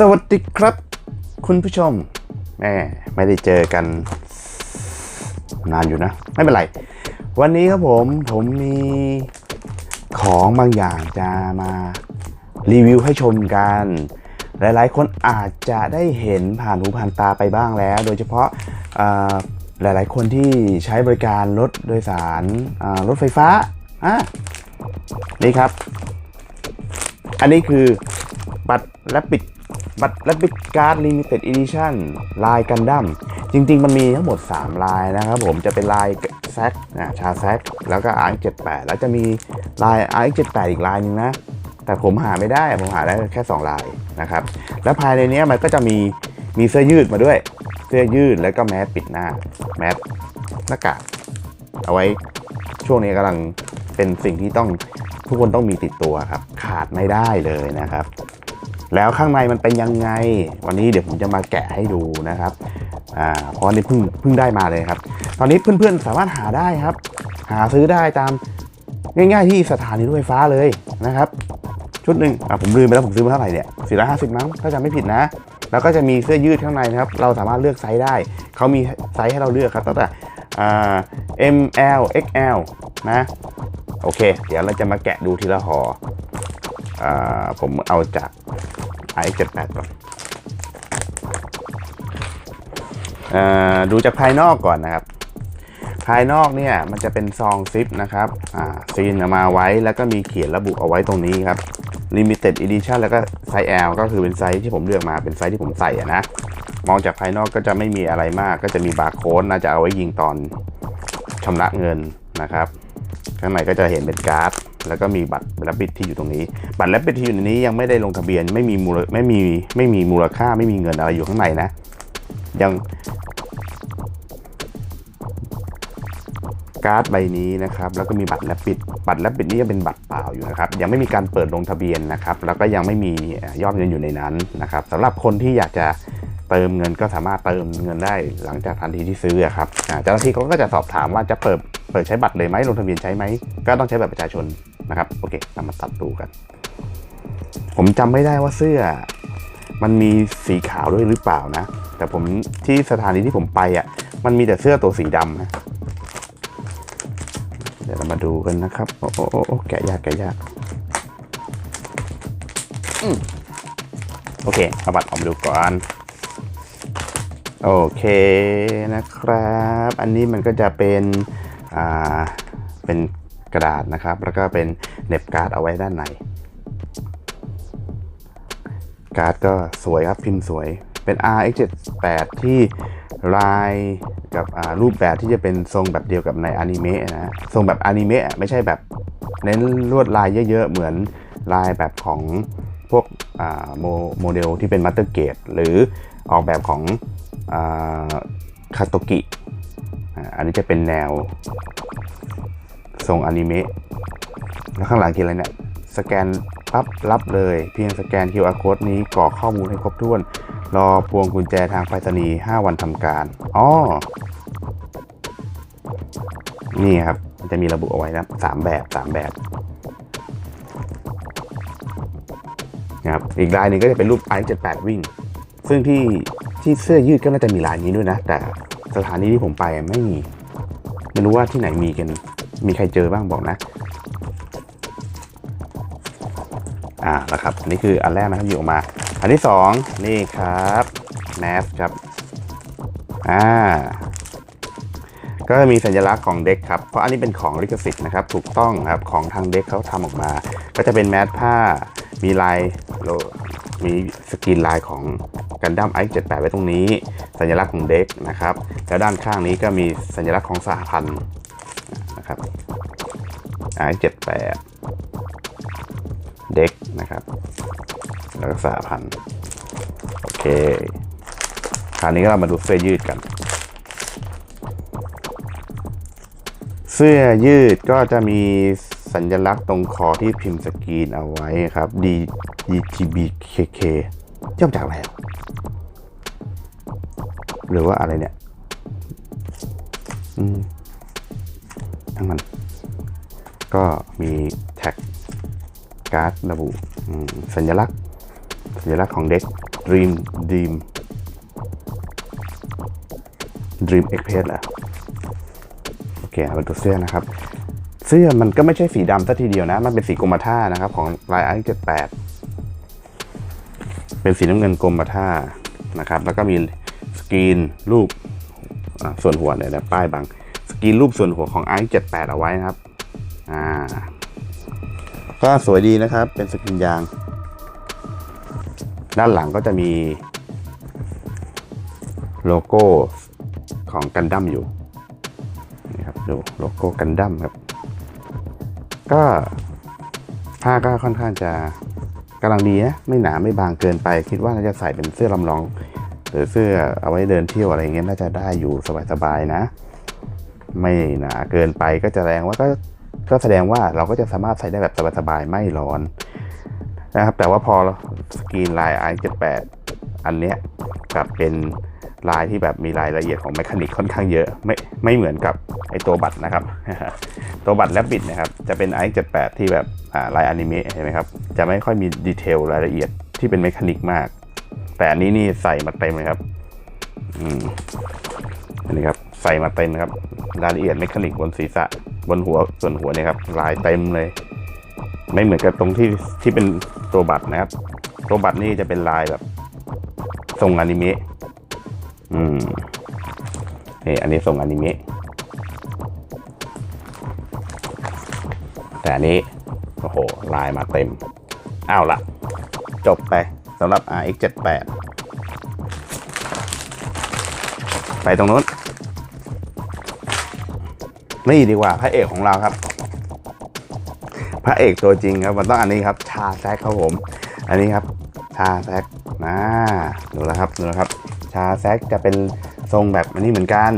สวัสดีครับ คุณผู้ชมแม่ไม่ได้เจอกัน นานอยู่นะ ไม่เป็นไร วันนี้ครับผมผมมีของบางอย่างจะมารีวิวให้ชมกัน หลายๆ คนอาจจะได้เห็นผ่านหูผ่านตาไปบ้างแล้ว โดยเฉพาะอ่าหลายๆ คนที่ใช้บริการรถโดยสารรถไฟฟ้าอะนี่ครับ อันนี้คือบัตรและปิด บัตรและปิดการ์ดลิมิเต็ดอีดิชั่นลายกันดั้มจริง ๆ มันมีทั้งหมด 3 ลายนะครับผมจะเป็นลายแซกนะชาแซกแล้วก็ RX78 แล้วจะมีลาย RX78 อีกลายหนึงนะ แต่ผมหาไม่ได้ผมหาได้แค่ 2 ลายนะครับ แล้วภายในนี้มันก็จะมีมีเสื้อยืดมาด้วย เสื้อยืดแล้วก็แมสปิดหน้าแมสหน้ากากเอาไว้ช่วงนี้กำลังเป็นสิ่งที่ต้องทุกคนต้องมีติดตัวครับ ขาดไม่ได้เลยนะครับ แล้วข้างในมันเป็นยังไง วันนี้เดี๋ยวผมจะมาแกะให้ดูนะครับอ่าเพราะอันนี้เพิ่งเพิ่งได้มาเลยครับ ตอนนี้เพื่อนๆสามารถหาได้ครับ หาซื้อได้ตามง่ายๆที่สถานีรถไฟฟ้าเลยนะครับ ชุดหนึ่งอะผมลืมไปแล้วผมซื้อมาเท่าไหร่เนี่ยสี่ร้อยห้าสิบมั้งถ้าจำไม่ผิดนะ แล้วก็จะมีเสื้อยืดข้างในนะครับ เราสามารถเลือกไซส์ได้เขามีไซส์ให้เราเลือกครับตั้งแต่อ่า M L X L นะโอเค เดี๋ยวเราจะมาแกะดูทีละห่ออ่าผมเอาจาก i78 ก่อนอ่าดูจากภายนอกก่อนนะครับ ภายนอกเนี่ยมันจะเป็นซองซิปนะครับซีนเอามาไว้แล้วก็มีเขียนระบุเอาไว้ตรงนี้ครับ Limited Edition แล้วก็ไซส์ L ก็คือเป็นไซส์ที่ผมเลือกมาเป็นไซส์ที่ผมใส่อะนะ มองจากภายนอกก็จะไม่มีอะไรมาก ก็จะมีบาร์โค้ดน่าจะเอาไว้ยิงตอนชำระเงินนะครับ ข้างในก็จะเห็นเป็นการ์ด แล้วก็มีบัตรแลบบิทที่อยู่ตรงนี้ บัตรแลบบิทที่อยู่ในนี้ยังไม่ได้ลงทะเบียนไม่มีมูลไม่มีไม่มีมูลค่าไม่มีเงินอะไรอยู่ข้างในนะ ยังการ์ดใบนี้นะครับแล้วก็มีบัตรแลบบิทบัตรแลบบิทนี้ยังเป็นบัตรเปล่าอยู่นะครับยังไม่มีการเปิดลงทะเบียนนะครับแล้วก็ยังไม่มียอดเงินอยู่ในนั้นนะครับสำหรับคนที่อยากจะเติมเงินก็สามารถเติมเงินได้หลังจากทันทีที่ซื้อครับอ่าเจ้าหน้าที่เขาก็จะสอบถามว่าจะเปิด เปิดใช้บัตรเลยไหมลงทะเบียนใช้ไหมก็ต้องใช้บัตรประชาชนนะครับโอเคเรามาตัดดูกัน ผมจำไม่ได้ว่าเสื้อ มันมีสีขาวด้วยหรือเปล่านะ แต่ผมที่สถานีที่ผมไปอะ มันมีแต่เสื้อตัวสีดำนะเดี๋ยวเรามาดูกันนะครับ โอ้โอ้โอ้โอแกะยากแกะยากโอเคเอาบัตรออกมาดูก่อน โอเคนะครับ อันนี้มันก็จะเป็น เป็นกระดาษนะครับ แล้วก็เป็นเน็บการ์ดเอาไว้ด้านใน การ์ดก็สวยครับพิมพ์สวยเป็น RX78 ที่ลายกับรูปแบบที่จะเป็นทรงแบบเดียวกับในอนิเมะนะทรงแบบอนิเมะไม่ใช่แบบเน้นลวดลายเยอะๆ เหมือนลายแบบของพวกโมโมเดลที่เป็นมัตเตอร์เกตหรือออกแบบของคาโตกิ อันนี้จะเป็นแนว ทรงอนิเมะแล้วข้างหลังคืออะไรเนี่ยสแกนปั๊บรับเลย เพียงสแกน QR code นี้กรอกข้อมูลให้ครบถ้วน รอพวงกุญแจทางไปรษณีย์5วันทำการอ๋อนี่ครับ มันจะมีระบุเอาไว้นะสามแบบสามแบบนะครับอีกลายหนึ่งก็จะเป็นรูป i78 วิ่ง ซึ่งที่ที่เสื้อยืดก็น่าจะมีลายนี้ด้วยนะ แต่ สถานีที่ผมไปไม่มีไม่รู้ว่าที่ไหนมีกัน มีใครเจอบ้างบอกนะ อ่าแล้วครับอันนี้คืออันแรกนะครับอยู่ออกมา อันที่สองนี่ครับแมสครับ อ่า ก็มีสัญลักษณ์ของเด็กครับ เพราะอันนี้เป็นของลิขสิทธิ์นะครับ ถูกต้องครับ ของทางเด็กเขาทำออกมา ก็จะเป็นแมสผ้า มีลายโล มีสกรีนลายของกันดั้มไอเจ็ดแปดไว้ตรงนี้ สัญลักษณ์ของเด็กนะครับ แล้วด้านข้างนี้ก็มีสัญลักษณ์ของสหพันธ์นะครับไอเจ็ดแปดเด็กนะครับ แล้วก็สาพันธ์โอเค คราวนี้ก็เรามาดูเสื้อยืดกัน เสื้อยืดก็จะมี สัญลักษณ์ตรงคอที่พิมพ์สกรีนเอาไว้ครับ D DTBKK ย่อมจากอะไรหรือว่าอะไรเนี่ยอืมทั้งมัน ก็มีแท็กการ์ดระบุสัญลักษณ์ สัญลักษณ์ของเด็ก Dream Dream Dream Express แหละโอเคเอาเป็นตัวเสื้อนะครับ เสื้อมันก็ไม่ใช่สีดำซะทีเดียวนะ มันเป็นสีกรมท่านะครับ ของลายไอเจ็ดแปดเป็นสีน้ำเงินกรมท่านะครับ แล้วก็มีสกรีนรูปส่วนหัวเนี่ยนะป้ายบางสกรีนรูปส่วนหัวของไอเจ็ดแปดเอาไว้นะครับอ่าก็สวยดีนะครับ เป็นสกรีนยาง ด้านหลังก็จะมีโลโก้ของกันดั้มอยู่นี่ครับดูโลโก้กันดั้มครับ ก็ผ้าก็ค่อนข้างจะกำลังดีนะไม่หนาไม่บางเกินไป คิดว่าน่าจะใส่เป็นเสื้อลำลอง หรือเสื้อเอาไว้เดินเที่ยวอะไรเงี้ยน่าจะได้อยู่สบายๆนะ ไม่หนาเกินไปก็จะแสดงว่าก็ก็แสดงว่าเราก็จะสามารถใส่ได้แบบสบายๆไม่ร้อนนะครับแต่ว่าพอสกรีนลาย i78 อันเนี้ยกลับเป็น ลายที่แบบมีรายละเอียดของแมคานิกค่อนข้างเยอะ ไม่ไม่เหมือนกับไอตัวบัตรนะครับ ตัวบัตรแลบบิดนะครับจะเป็น i78 ที่แบบลายอนิเมะเห็นไหมครับจะไม่ค่อยมีดีเทลรายละเอียดที่เป็นแมคานิกมาก แต่อันนี้นี่ใส่มาเต็มเลยครับอืมอันนี้ครับใส่มาเต็มครับรายละเอียดเมคานิกบนศีรษะบนหัวส่วนหัวเนี่ยครับลายเต็มเลย ไม่เหมือนกับตรงที่ที่เป็นตัวบัตรนะครับ ตัวบัตรนี่จะเป็นลายแบบทรงอนิเมะ อืมนี่อันนี้ทรงอนิเมะแต่อันนี้ โอ้โห ลายมาเต็มเอาวละ จบไปสำหรับ RX 78ไปตรงนู้น นี่ดีกว่า พระเอกของเราครับ พระเอกตัวจริงครับ มันต้องอันนี้ครับ ชาแซกครับผม อันนี้ครับ ชาแซกนะดูแล้วครับดูแล้วครับ ชาแซกจะเป็นทรงแบบอันนี้เหมือนกัน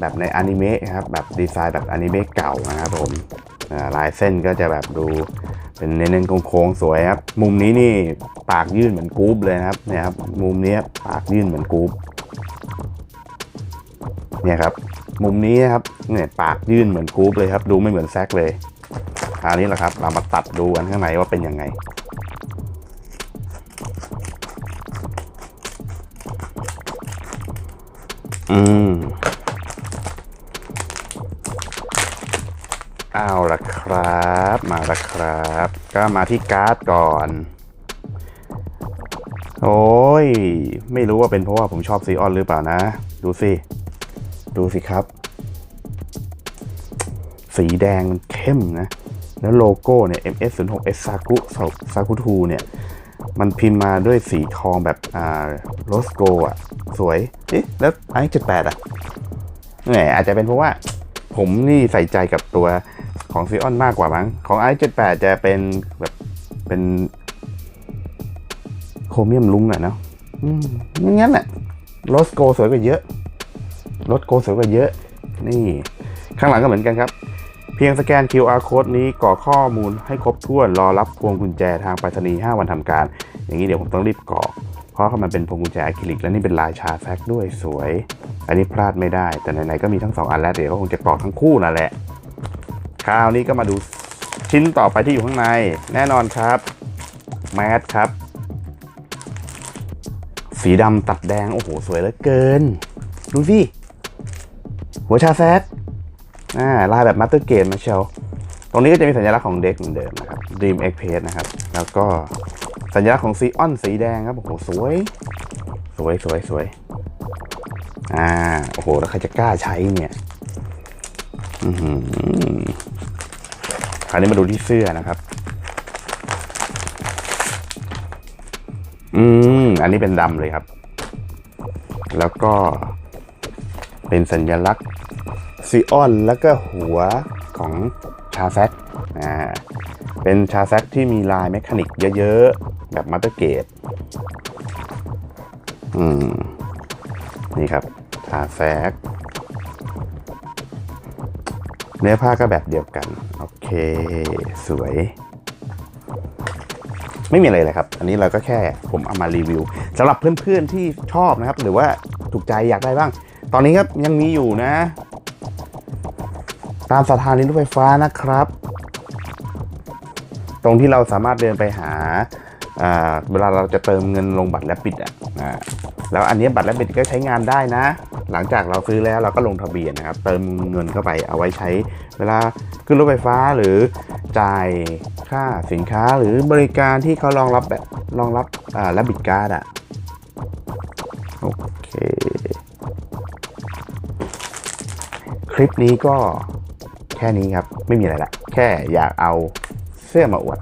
แบบในอนิเมะครับแบบดีไซน์แบบอนิเมะเก่านะครับผมลายเส้นก็จะแบบดูเป็นเน้นๆโค้งๆสวยครับ มุมนี้นี่ปากยื่นเหมือนกรุ๊ปเลยนะครับเนี่ยครับมุมนี้ปากยื่นเหมือนกรุ๊ปเนี่ยครับมุมนี้นะครับเนี่ยปากยื่นเหมือนกรุ๊ปเลยครับ ดูไม่เหมือนแซกเลยคราวนี้แหละครับ เรามาตัดดูกันข้างในว่าเป็นยังไง อืมเอาละครับ มาละครับ ก็มาที่การ์ดก่อน โอ้ย ไม่รู้ว่าเป็นเพราะว่าผมชอบซีออนหรือเปล่านะ ดูสิ ดูสิครับ สีแดงมันเข้มนะ แล้วโลโก้เนี่ย MS 0 6 S Saku Saku 2เนี่ย มันพิมพ์มาด้วยสีทองแบบอ่าโรสโกอะ สวย เอ๊ะ แล้วไอ้จุดแปดอะแหมอาจจะเป็นเพราะว่า ผมนี่ใส่ใจกับตัวของซีออนมากกว่ามั้ง ของไอเจ็ดแปดจะเป็นแบบเป็นโครเมียมลุ้งอะเนาะอืมอย่างงั้นแหละโรสโกสวยกว่าเยอะโรสโกสวยกว่าเยอะ นี่ ข้างหลังก็เหมือนกันครับ พียงสแกน QR code นี้กรอกข้อมูลให้ครบถ้วนรอรับพวงกุญแจทางไปรษณีย์5วันทำการ อย่างนี้เดี๋ยวผมต้องรีบกรอก เพราะมันเป็นพวงกุญแจอะคริลิก และนี่เป็นลายชาแฟกด้วยสวย อันนี้พลาดไม่ได้ แต่ไหนๆก็มีทั้งสองอันแล้ว เดี๋ยวคงจะกรอกทั้งคู่นั่นแหละ คราวนี้ก็มาดูชิ้นต่อไปที่อยู่ข้างใน แน่นอนครับแมสครับ สีดำตัดแดง โอ้โห สวยเหลือเกิน ดูสิหัวชาแซก อ่าลายแบบมาสเตอร์เกมมาเชลตรงนี้ก็จะมีสัญลักษณ์ของเด็กเหมือนเดิมนะครับ Dream X p a c e นะครับ แล้วก็สัญลักษณ์ของซีออนสีแดงครับ โอ้โห สวย สวยสวยสวยอ่า โอ้โห แล้วใครจะกล้าใช้เนี่ยอือหือคราวนี้มาดูที่เสื้อนะครับ อืม อันนี้เป็นดำเลยครับ แล้วก็เป็นสัญลักษณ์ ซีออนแล้วก็หัวของชาแซกอ่าเป็นชาแซกที่มีลายแมคานิกเยอะๆ แบบมัตเตอร์เกตอืม นี่ครับชาแซกเนื้อผ้าก็แบบเดียวกัน โอเค สวย ไม่มีอะไรเลยครับ อันนี้เราก็แค่ผมเอามารีวิวสำหรับเพื่อนๆที่ชอบนะครับ หรือว่าถูกใจอยากได้บ้าง ตอนนี้ครับยังมีอยู่นะ ตามสถานีรถไฟฟ้านะครับ ตรงที่เราสามารถเดินไปหาเวลาเราจะเติมเงินลงบัตรและปิดอะแล้วอันนี้บัตรและปิดก็ใช้งานได้นะ หลังจากเราซื้อแล้วเราก็ลงทะเบียนนะครับ เติมเงินเข้าไปเอาไว้ใช้ เวลาขึ้นรถไฟฟ้าหรือจ่ายค่าสินค้าหรือบริการที่เขารองรับแบบรองรับและบิดการ์ดอะโอเค คลิปนี้ก็ แค่นี้ครับ ไม่มีอะไรละ แค่อยากเอาเสื้อมาอวด